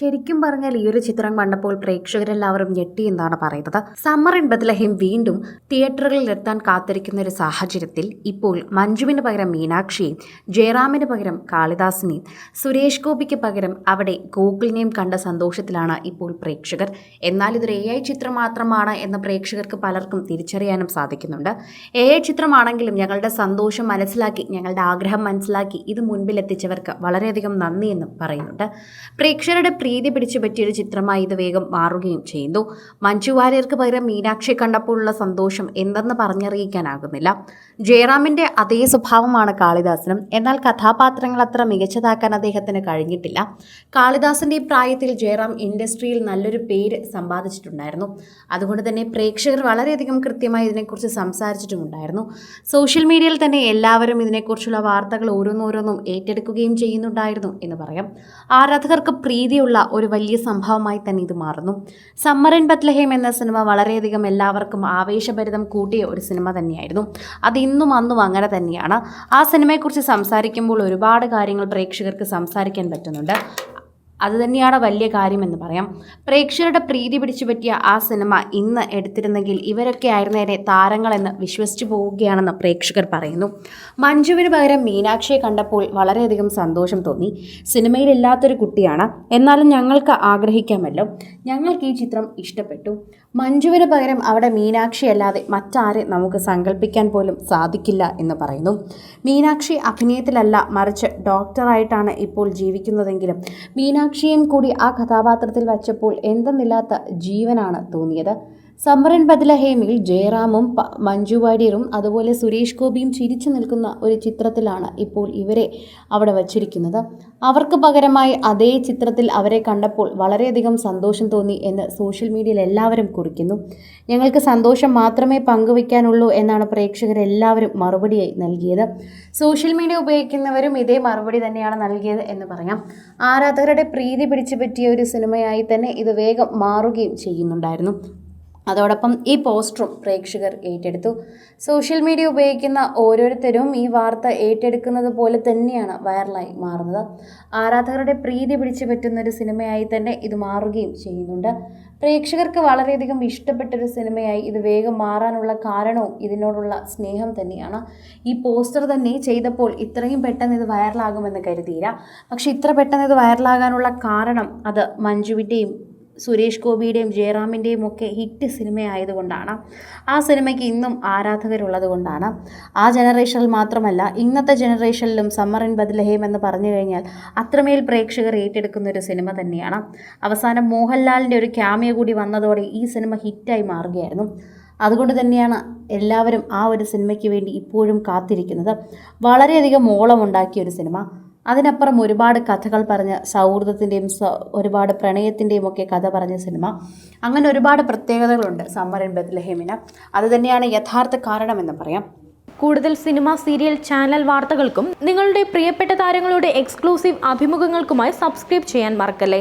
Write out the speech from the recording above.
ശരിക്കും പറഞ്ഞാൽ ഈ ഒരു ചിത്രം കണ്ടപ്പോൾ പ്രേക്ഷകരെല്ലാവരും ഞെട്ടി എന്നാണ് പറയുന്നത്. സമ്മർ ഇൻ ബത്ലഹിം വീണ്ടും തിയേറ്ററുകളിൽ എത്താൻ കാത്തിരിക്കുന്ന ഒരു സാഹചര്യത്തിൽ ഇപ്പോൾ മഞ്ജുവിന് പകരം മീനാക്ഷിയും ജയറാമിന് പകരം കാളിദാസിനെയും സുരേഷ് ഗോപിക്ക് പകരം അവിടെ ഗോകുലിനെയും കണ്ട സന്തോഷത്തിലാണ് ഇപ്പോൾ പ്രേക്ഷകർ. എന്നാൽ ഇതൊരു എ ഐ ചിത്രം മാത്രമാണ് എന്ന് പ്രേക്ഷകർക്ക് പലർക്കും തിരിച്ചറിയാനും സാധിക്കുന്നുണ്ട്. എ ഐ ചിത്രമാണെങ്കിലും ഞങ്ങളുടെ സന്തോഷം മനസ്സിലാക്കി ഞങ്ങളുടെ ആഗ്രഹം മനസ്സിലാക്കി ഇത് മുൻപിലെത്തിച്ചവർക്ക് വളരെയധികം നന്ദിയെന്നും പറയുന്നുണ്ട്. പ്രേക്ഷകരുടെ പ്രീതി പിടിച്ചു പറ്റിയൊരു ചിത്രമായി ഇത് വേഗം മാറുകയും ചെയ്യുന്നു മഞ്ജു വാര്യർക്ക് പകരം മീനാക്ഷി കണ്ടപ്പോഴുള്ള സന്തോഷം എന്തെന്ന് പറഞ്ഞറിയിക്കാനാകുന്നില്ല. ജയറാമിന്റെ അതേ സ്വഭാവമാണ് കാളിദാസനും. എന്നാൽ കഥാപാത്രങ്ങൾ അത്ര മികച്ചതാക്കാൻ അദ്ദേഹത്തിന് കഴിഞ്ഞിട്ടില്ല. കാളിദാസന്റെ പ്രായത്തിൽ ജയറാം ഇൻഡസ്ട്രിയിൽ നല്ലൊരു പേര് സമ്പാദിച്ചിട്ടുണ്ടായിരുന്നു. അതുകൊണ്ട് തന്നെ പ്രേക്ഷകർ വളരെയധികം കൃത്യമായി ഇതിനെക്കുറിച്ച് സംസാരിച്ചിട്ടുമുണ്ടായിരുന്നു. സോഷ്യൽ മീഡിയയിൽ തന്നെ എല്ലാവരും ഇതിനെക്കുറിച്ചുള്ള വാർത്തകൾ ഓരോന്നോരോന്നും ഏറ്റെടുക്കുകയും ചെയ്യുന്നുണ്ടായിരുന്നു എന്ന് പറയാം. ആരാധകർക്ക് പ്രീതിയുള്ള ഒരു വലിയ സംഭവമായി തന്നെ ഇത് മാറുന്നു. സമ്മർ ഇൻ ബത്ലഹേം എന്ന സിനിമ വളരെയധികം എല്ലാവർക്കും ആവേശഭരിതം കൂട്ടിയ ഒരു സിനിമ തന്നെയായിരുന്നു. അത് ഇന്നും അന്നും അങ്ങനെ തന്നെയാണ്. ആ സിനിമയെക്കുറിച്ച് സംസാരിക്കുമ്പോൾ ഒരുപാട് കാര്യങ്ങൾ പ്രേക്ഷകർക്ക് സംസാരിക്കാൻ പറ്റുന്നുണ്ട്. അത് തന്നെയാണ് വലിയ കാര്യമെന്ന് പറയാം. പ്രേക്ഷകരുടെ പ്രീതി പിടിച്ചു പറ്റിയ ആ സിനിമ ഇന്ന് എടുത്തിരുന്നെങ്കിൽ ഇവരൊക്കെ ആയിരുന്നേരെ താരങ്ങളെന്ന് വിശ്വസിച്ചു പോവുകയാണെന്ന് പ്രേക്ഷകർ പറയുന്നു. മഞ്ജുവിന് പകരം മീനാക്ഷിയെ കണ്ടപ്പോൾ വളരെയധികം സന്തോഷം തോന്നി. സിനിമയിലില്ലാത്തൊരു കുട്ടിയാണ്. എന്നാലും ഞങ്ങൾക്ക് ആഗ്രഹിക്കാമല്ലോ. ഞങ്ങൾക്ക് ഈ ചിത്രം ഇഷ്ടപ്പെട്ടു. മഞ്ജുവിന് പകരം അവിടെ മീനാക്ഷി അല്ലാതെ മറ്റാരെ നമുക്ക് സങ്കല്പിക്കാൻ പോലും സാധിക്കില്ല എന്ന് പറയുന്നു. മീനാക്ഷി അഭിനയത്തിലല്ല മറിച്ച് ഡോക്ടറായിട്ടാണ് ഇപ്പോൾ ജീവിക്കുന്നതെങ്കിലും മീനാക്ഷിയും കൂടി ആ കഥാപാത്രത്തിൽ വച്ചപ്പോൾ എന്തെന്നില്ലാത്ത ജീവനാണ് തോന്നിയത്. സമ്മറൻ ബദലഹേമിൽ ജയറാമും മഞ്ജു വാര്യറും അതുപോലെ സുരേഷ് ഗോപിയും ചിരിച്ചു നിൽക്കുന്ന ഒരു ചിത്രത്തിലാണ് ഇപ്പോൾ ഇവരെ അവിടെ വച്ചിരിക്കുന്നത്. അവർക്ക് പകരമായി അതേ ചിത്രത്തിൽ അവരെ കണ്ടപ്പോൾ വളരെയധികം സന്തോഷം തോന്നി എന്ന് സോഷ്യൽ മീഡിയയിൽ എല്ലാവരും കുറിക്കുന്നു. ഞങ്ങൾക്ക് സന്തോഷം മാത്രമേ പങ്കുവയ്ക്കാനുള്ളൂ എന്നാണ് പ്രേക്ഷകരെല്ലാവരും മറുപടിയായി നൽകിയത്. സോഷ്യൽ മീഡിയ ഉപയോഗിക്കുന്നവരും ഇതേ മറുപടി തന്നെയാണ് നൽകിയത് എന്ന് പറയാം. ആരാധകരുടെ പ്രീതി പിടിച്ചു പറ്റിയ ഒരു സിനിമയായി തന്നെ ഇത് വേഗം മാറുകയും ചെയ്യുന്നുണ്ടായിരുന്നു. അതോടൊപ്പം ഈ പോസ്റ്ററും പ്രേക്ഷകർ ഏറ്റെടുത്തു. സോഷ്യൽ മീഡിയ ഉപയോഗിക്കുന്ന ഓരോരുത്തരും ഈ വാർത്ത ഏറ്റെടുക്കുന്നത് പോലെ തന്നെയാണ് വൈറലായി മാറുന്നത്. ആരാധകരുടെ പ്രീതി പിടിച്ചു പറ്റുന്ന ഒരു സിനിമയായി തന്നെ ഇത് മാറുകയും ചെയ്യുന്നുണ്ട്. പ്രേക്ഷകർക്ക് വളരെയധികം ഇഷ്ടപ്പെട്ടൊരു സിനിമയായി ഇത് വേഗം മാറാനുള്ള കാരണവും ഇതിനോടുള്ള സ്നേഹം തന്നെയാണ്. ഈ പോസ്റ്റർ തന്നെ ചെയ്തപ്പോൾ ഇത്രയും പെട്ടെന്ന് ഇത് വൈറലാകുമെന്ന് കരുതിയില്ല. പക്ഷേ ഇത്ര പെട്ടെന്ന് ഇത് വൈറലാകാനുള്ള കാരണം അത് മഞ്ജുവിന്റെയും സുരേഷ് ഗോപിയുടെയും ജയറാമിന്റെയും ഒക്കെ ഹിറ്റ് സിനിമയായതുകൊണ്ടാണ്. ആ സിനിമയ്ക്ക് ഇന്നും ആരാധകരുള്ളത് കൊണ്ടാണ് ആ ജനറേഷനിൽ മാത്രമല്ല ഇന്നത്തെ ജനറേഷനിലും സമ്മർ ഇൻ ബദ്ലഹേം എന്ന് പറഞ്ഞു കഴിഞ്ഞാൽ അത്രമേൽ പ്രേക്ഷകർ ഏറ്റെടുക്കുന്ന ഒരു സിനിമ തന്നെയാണ്. അവസാനം മോഹൻലാലിന്റെ ഒരു ക്യാമിയ കൂടി വന്നതോടെ ഈ സിനിമ ഹിറ്റായി മാറുകയായിരുന്നു. അതുകൊണ്ട് തന്നെയാണ് എല്ലാവരും ആ ഒരു സിനിമയ്ക്ക് വേണ്ടി ഇപ്പോഴും കാത്തിരിക്കുന്നത്. വളരെയധികം ഓളമുണ്ടാക്കിയ ഒരു സിനിമ. അതിനപ്പുറം ഒരുപാട് കഥകൾ പറഞ്ഞ സൗഹൃദത്തിന്റെയും ഒരുപാട് പ്രണയത്തിന്റെയും ഒക്കെ കഥ പറഞ്ഞ സിനിമ. അങ്ങനെ ഒരുപാട് പ്രത്യേകതകളുണ്ട് സമ്മർ ഇൻ ബത്ലഹേമിന് അത് തന്നെയാണ് യഥാർത്ഥ കാരണമെന്ന് പറയാം. കൂടുതൽ സിനിമ സീരിയൽ ചാനൽ വാർത്തകൾക്കും നിങ്ങളുടെ പ്രിയപ്പെട്ട താരങ്ങളുടെ എക്സ്ക്ലൂസീവ് അഭിമുഖങ്ങൾക്കുമായി സബ്സ്ക്രൈബ് ചെയ്യാൻ മറക്കല്ലേ?